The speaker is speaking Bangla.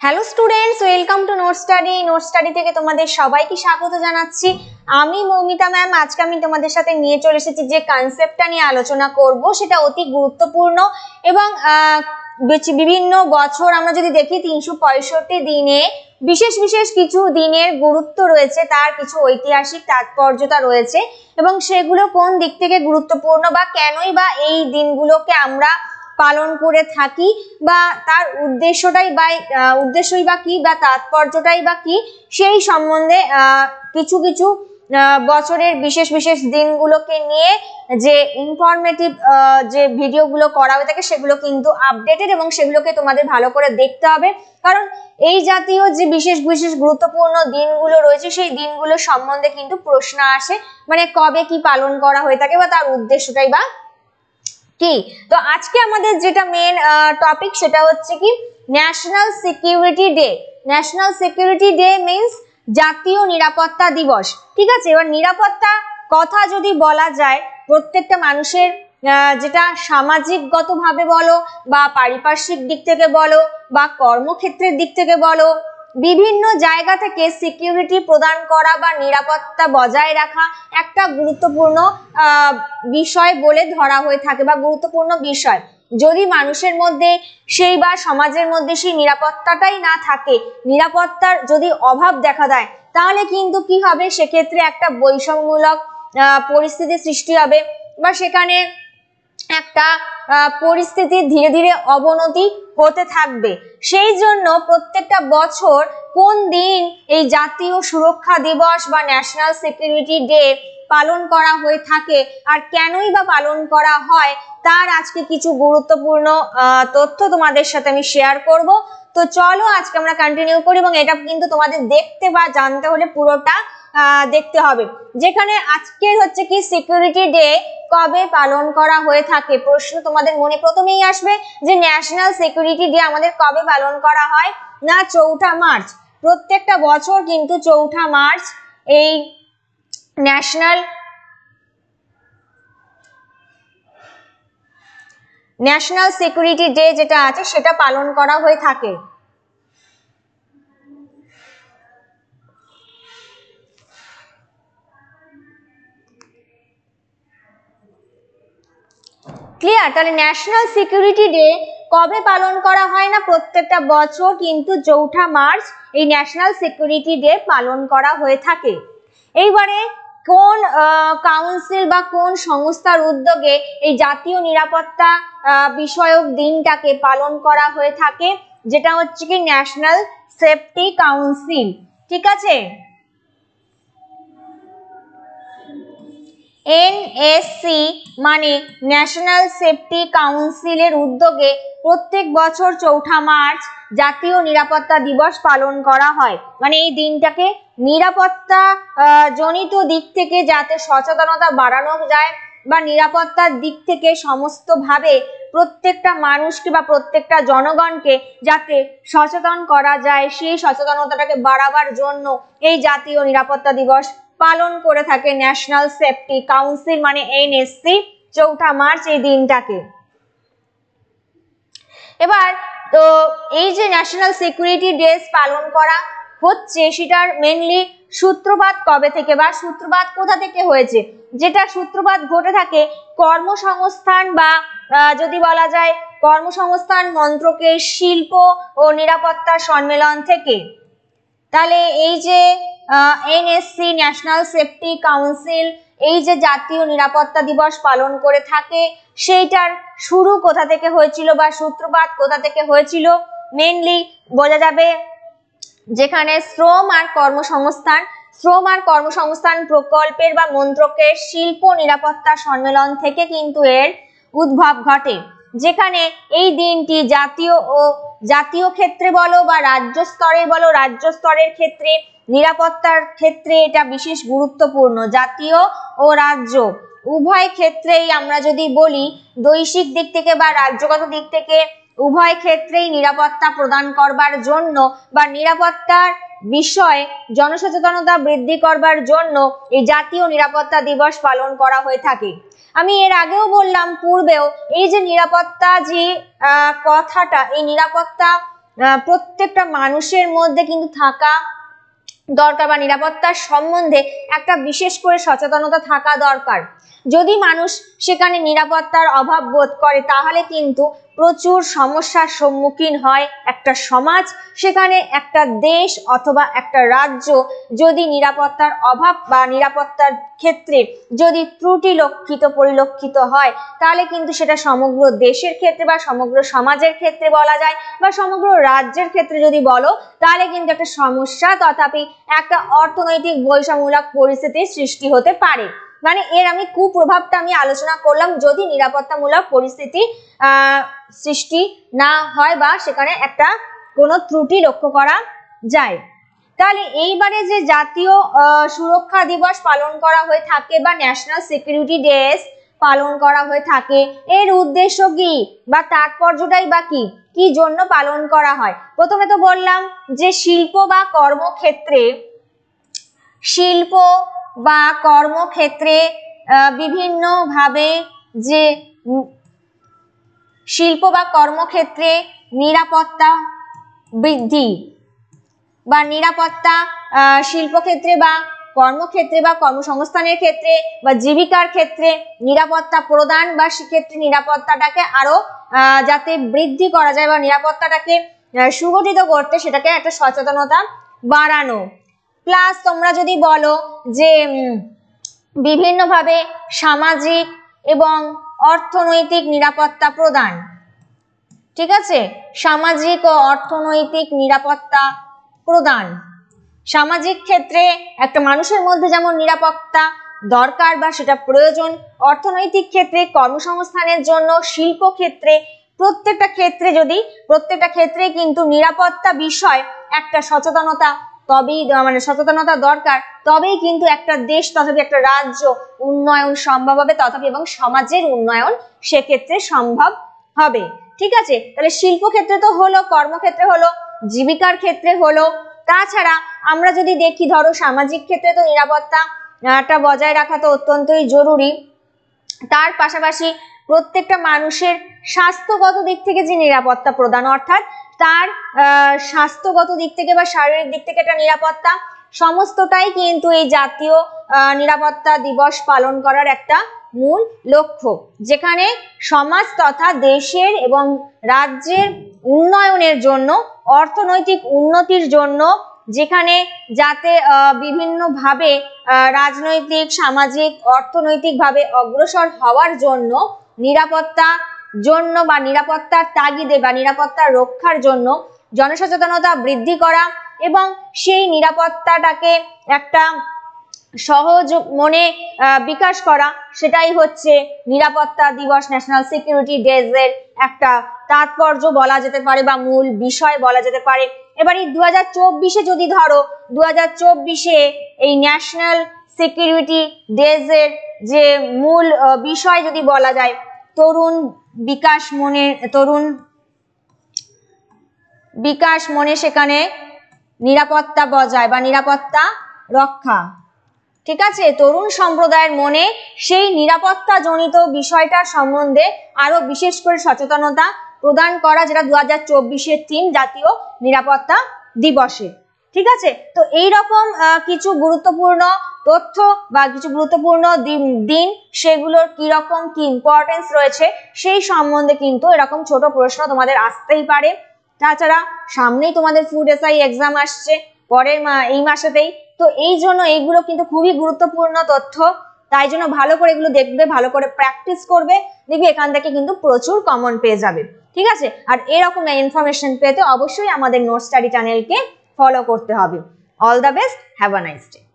Hello students welcome to note study note study থেকে তোমাদের সবাইকে স্বাগত জানাচ্ছি। আমি মৌমিতা ম্যাম আজকে আমি তোমাদের সাথে নিয়ে চলে এসেছি যে কনসেপ্টটা নিয়ে আলোচনা করব, সেটা অতি গুরুত্বপূর্ণ এবং বিভিন্ন বছর আমরা যদি দেখি তিনশো পঁয়ষট্টি দিনে বিশেষ বিশেষ কিছু দিনের গুরুত্ব রয়েছে, তার কিছু ঐতিহাসিক তাৎপর্যতা রয়েছে এবং সেগুলো কোন দিক থেকে গুরুত্বপূর্ণ বা কেনই বা এই দিনগুলোকে আমরা পালন করে থাকি বা তার উদ্দেশ্যটাই বা উদ্দেশ্যই বা কি বা তাৎপর্যটাই বা কি, সেই সম্বন্ধে কিছু কিছু বছরের বিশেষ বিশেষ দিনগুলোকে নিয়ে যে ইনফরমেটিভ যে ভিডিওগুলো করা হয়ে থাকে সেগুলো কিন্তু আপডেটেড এবং সেগুলোকে তোমাদের ভালো করে দেখতে হবে। কারণ এই জাতীয় যে বিশেষ বিশেষ গুরুত্বপূর্ণ দিনগুলো রয়েছে, সেই দিনগুলো সম্বন্ধে কিন্তু প্রশ্ন আসে মানে কবে কি পালন করা হয়ে থাকে বা তার উদ্দেশ্যটাই বা কি? তো আজকে আমাদের যেটা মেন টপিক সেটা হচ্ছে কি national security day national security day means জাতীয় নিরাপত্তা দিবস। ঠিক আছে? এবার নিরাপত্তা কথা যদি বলা যায়, প্রত্যেকটা মানুষের যেটা সামাজিকগতভাবে বলো বা পারিপার্শ্বিক দিক থেকে বলো বা কর্মক্ষেত্রের দিক থেকে বলো বিভিন্ন জায়গা থেকে সিকিউরিটি প্রদান করা বা নিরাপত্তা বজায় রাখা একটা গুরুত্বপূর্ণ বিষয় বলে ধরা হয়ে থাকে বা গুরুত্বপূর্ণ বিষয়। যদি মানুষের মধ্যে সেই বা সমাজের মধ্যে সেই নিরাপত্তাটাই না থাকে, নিরাপত্তার যদি অভাব দেখা দেয়, তাহলে কিন্তু কি হবে? সেক্ষেত্রে একটা বৈষম্যমূলক পরিস্থিতি সৃষ্টি হবে বা সেখানে একটা পরিস্থিতি ধীরে ধীরে অবনতি হতে থাকবে। সেই জন্য প্রত্যেকটা বছর কোন দিন এই জাতীয় সুরক্ষা দিবস বা ন্যাশনাল সিকিউরিটি ডে পালন করা হয়ে থাকে আর কেনই বা পালন করা হয়, তার আজকে কিছু গুরুত্বপূর্ণ তথ্য তোমাদের সাথে আমি শেয়ার করব। তো চলো আজকে আমরা কন্টিনিউ করি এবং এটা কিন্তু তোমাদের দেখতে বা জানতে হলে পুরোটা দেখতে হবে। যেখানে আজকের হচ্ছে কি সিকিউরিটি ডে কবে পালন করা হয়ে থাকে? প্রশ্ন তোমাদের মনে প্রথমেই আসবে যে ন্যাশনাল সিকিউরিটি ডে আমাদের কবে পালন করা হয়? না, চৌঠা মার্চ। প্রত্যেকটা বছর কিন্তু চৌঠা মার্চ এই ন্যাশনাল ন্যাশনাল সিকিউরিটি ডে যেটা আছে সেটা পালন করা হয়ে থাকে। ক্লিয়ার তাহলে ন্যাশনাল সিকিউরিটি ডে কবে পালন করা হয় না? প্রত্যেকটা বছর কিন্তু চৌঠা মার্চ এই ন্যাশনাল সিকিউরিটি ডে পালন করা হয়ে থাকে। এইবারে কোন কাউন্সিল বা কোন সংস্থার উদ্যোগে এই জাতীয় নিরাপত্তা বিষয়ক দিনটাকে পালন করা হয়ে থাকে, যেটা হচ্ছে কি ন্যাশনাল সেফটি কাউন্সিল ঠিক আছে? এনএসসি মানে ন্যাশনাল সেফটি কাউন্সিলের উদ্যোগে প্রত্যেক বছর চৌঠা মার্চ জাতীয় নিরাপত্তা দিবস পালন করা হয়। মানে এই দিনটাকে নিরাপত্তা জনিত দিক থেকে যাতে সচেতনতা বাড়ানো যায় বা নিরাপত্তার দিক থেকে সমস্তভাবে প্রত্যেকটা মানুষকে বা প্রত্যেকটা জনগণকে যাতে সচেতন করা যায়, সেই সচেতনতাটাকে বাড়াবার জন্য এই জাতীয় নিরাপত্তা দিবস পালন করে থাকে ন্যাশনাল সেফটি কাউন্সিল মানে এনএসসি চৌঠা মার্চ এই দিনটাকে। এবার, তো এই যে ন্যাশনাল সিকিউরিটি ডেজ পালন করা হচ্ছে, সেটার মেনলি সূত্রপাত কবে থেকে বা সূত্রপাত কোথা থেকে হয়েছে? যেটা সূত্রপাত ঘটে থাকে কর্মসংস্থান বা যদি বলা যায় কর্মসংস্থান মন্ত্রকের শিল্প ও নিরাপত্তা সম্মেলন থেকে। তাহলে এই যে এনএসসি ন্যাশনাল সেফটি কাউন্সিল এই যে জাতীয় নিরাপত্তা দিবস পালন করে থাকে, সেইটার শুরু কোথা থেকে হয়েছিল বা সূত্রপাত কোথা থেকে হয়েছিল? মেনলি বোঝা যাবে যেখানে শ্রম আর কর্মসংস্থান, শ্রম আর কর্মসংস্থান প্রকল্পের বা মন্ত্রকের শিল্প নিরাপত্তা সম্মেলন থেকে কিন্তু এর উদ্ভব ঘটে। যেখানে এই দিনটি জাতীয় ও জাতীয় ক্ষেত্রে বলো বা রাজ্য স্তরে বলো, রাজ্য স্তরের ক্ষেত্রে নিরাপত্তার ক্ষেত্রে এটা বিশেষ গুরুত্বপূর্ণ। জাতীয় ও রাজ্য, উভয় ক্ষেত্রেই আমরা যদি বলি, দৈশিক দিক থেকে বা রাজ্যগত দিক থেকে উভয় ক্ষেত্রেই নিরাপত্তা প্রদান করবার জন্য বা নিরাপত্তার বিষয়ে জনসচেতনতা বৃদ্ধি করবার জন্য এই জাতীয় নিরাপত্তা দিবস পালন করা হয়ে থাকে। আমি এর আগেও বললাম, পূর্বেও এই যে নিরাপত্তা যে কথাটা, এই নিরাপত্তা প্রত্যেকটা মানুষের মধ্যে কিন্তু থাকা দরকার বা নিরাপত্তার সম্বন্ধে একটা বিশেষ করে সচেতনতা থাকা দরকার। যদি মানুষ সেখানে নিরাপত্তার অভাব বোধ করে, তাহলে কিন্তু প্রচুর সমস্যার সম্মুখীন হয় একটা সমাজ, সেখানে একটা দেশ অথবা একটা রাজ্য যদি নিরাপত্তার অভাব বা নিরাপত্তার ক্ষেত্রে যদি ত্রুটি লক্ষিত, পরিলক্ষিত হয়, তাহলে কিন্তু সেটা সমগ্র দেশের ক্ষেত্রে বা সমগ্র সমাজের ক্ষেত্রে বলা যায় বা সমগ্র রাজ্যের ক্ষেত্রে যদি বলো, তাহলে কিন্তু একটা সমস্যা তথাপি একটা অর্থনৈতিক বৈষম্যমূলক পরিস্থিতির সৃষ্টি হতে পারে। মানে এর আমি কুপ্রভাবটা আমি আলোচনা করলাম যদি নিরাপত্তামূলক পরিস্থিতি সৃষ্টি না হয় বা সেখানে একটা কোনো ত্রুটি লক্ষ্য করা যায়। তাহলে এইবারে যে জাতীয় সুরক্ষা দিবস পালন করা হয়ে থাকে বা ন্যাশনাল সিকিউরিটি ডেস পালন করা হয়ে থাকে, এর উদ্দেশ্য কি বা তাৎপর্যটাই বা কি? কি জন্য পালন করা হয়? প্রথমে তো বললাম যে শিল্প বা কর্মক্ষেত্রে শিল্প বা কর্মক্ষেত্রে বিভিন্নভাবে যে শিল্প বা কর্মক্ষেত্রে নিরাপত্তা বৃদ্ধি বা নিরাপত্তা শিল্পক্ষেত্রে বা কর্মক্ষেত্রে বা কর্মসংস্থানের ক্ষেত্রে বা জীবিকার ক্ষেত্রে নিরাপত্তা প্রদান বা সেক্ষেত্রে নিরাপত্তাটাকে আরও যাতে বৃদ্ধি করা যায় বা নিরাপত্তাটাকে সুগঠিত করতে সেটাকে একটা সচেতনতা বাড়ানো। প্লাস তোমরা যদি বলো যে বিভিন্নভাবে সামাজিক এবং অর্থনৈতিক নিরাপত্তা প্রদান, ঠিক আছে? সামাজিক ও অর্থনৈতিক নিরাপত্তা প্রদান। সামাজিক ক্ষেত্রে একটা মানুষের মধ্যে যেমন নিরাপত্তা দরকার বা সেটা প্রয়োজন, অর্থনৈতিক ক্ষেত্রে কর্মসংস্থানের জন্য, শিল্প ক্ষেত্রে, প্রত্যেকটা ক্ষেত্রে যদি, প্রত্যেকটা ক্ষেত্রে কিন্তু নিরাপত্তা বিষয় একটা সচেতনতা তবেই মানে সচেতনতা দরকার। তবেই কিন্তু একটা দেশ তথাপি একটা রাজ্য উন্নয়ন সম্ভব হবে, তথাপি এবং সমাজের উন্নয়ন সেক্ষেত্রে সম্ভব হবে। ঠিক আছে? তাহলে শিল্প ক্ষেত্রে তো হলো কর্মক্ষেত্রে হলো, জীবিকার ক্ষেত্রে হলো। তাছাড়া আমরা যদি দেখি, ধরো সামাজিক ক্ষেত্রে তো নিরাপত্তাটা বজায় রাখা তো অত্যন্তই জরুরি। তার পাশাপাশি প্রত্যেকটা মানুষের স্বাস্থ্যগত দিক থেকে যে নিরাপত্তা প্রদান, অর্থাৎ তার স্বাস্থ্যগত দিক থেকে বা শারীরিক দিক থেকে একটা নিরাপত্তা, সমস্তটাই কিন্তু এই জাতীয় নিরাপত্তা দিবস পালন করার একটা মূল লক্ষ্য, যেখানে সমাজ তথা দেশের এবং রাজ্যের উন্নয়নের জন্য, অর্থনৈতিক উন্নতির জন্য, যেখানে যাতে বিভিন্নভাবে রাজনৈতিক, সামাজিক, অর্থনৈতিকভাবে অগ্রসর হওয়ার জন্য নিরাপত্তা জন্য বা নিরাপত্তার তাগিদে বা নিরাপত্তা রক্ষার জন্য জনসচেতনতা বৃদ্ধি করা এবং সেই নিরাপত্তাটাকে একটা সহজ মনে বিকাশ করা, সেটাই হচ্ছে নিরাপত্তা দিবস ন্যাশনাল সিকিউরিটি ডেজ এর একটা তাৎপর্য বলা যেতে পারে বা মূল বিষয় বলা যেতে পারে। এবার এই দু হাজার যদি ধরো দু হাজার এই ন্যাশনাল সিকিউরিটি ডেজ এর যে মূল বিষয় যদি বলা যায়, তরুণ বিকাশ মনে, তরুণ, বিকাশ মনে সেখানে নিরাপত্তা বজায় বা নিরাপত্তা রক্ষা। ঠিক আছে? তরুণ সম্প্রদায়ের মনে সেই নিরাপত্তা জনিত বিষয়টা সম্বন্ধে আরও বিশেষ করে সচেতনতা প্রদান করা, যেটা দু হাজার চব্বিশের থিম জাতীয় নিরাপত্তা দিবসে। ঠিক আছে? তো এই রকম কিছু গুরুত্বপূর্ণ তথ্য বা কিছু গুরুত্বপূর্ণ দিন- সেগুলোর কি রকম কি ইম্পর্টেন্স রয়েছে, সেই সম্বন্ধে কিন্তু এরকম ছোট প্রশ্ন তোমাদের আসতেই পারে। তাছাড়া সামনেই তোমাদের ফুড এসআই এক্সাম আসছে, পরের এই মাসেতেই। তো এই জন্য এইগুলো কিন্তু খুবই গুরুত্বপূর্ণ তথ্য। তাই জন্য ভালো করে এগুলো দেখবে, ভালো করে প্র্যাকটিস করবে, দেখবে এখান থেকে কিন্তু প্রচুর কমন পেয়ে যাবে। ঠিক আছে? আর এরকম ইনফরমেশন পেতে অবশ্যই আমাদের নোট স্টাডি চ্যানেলকে ফলো করতে হবে। All the best have a nice day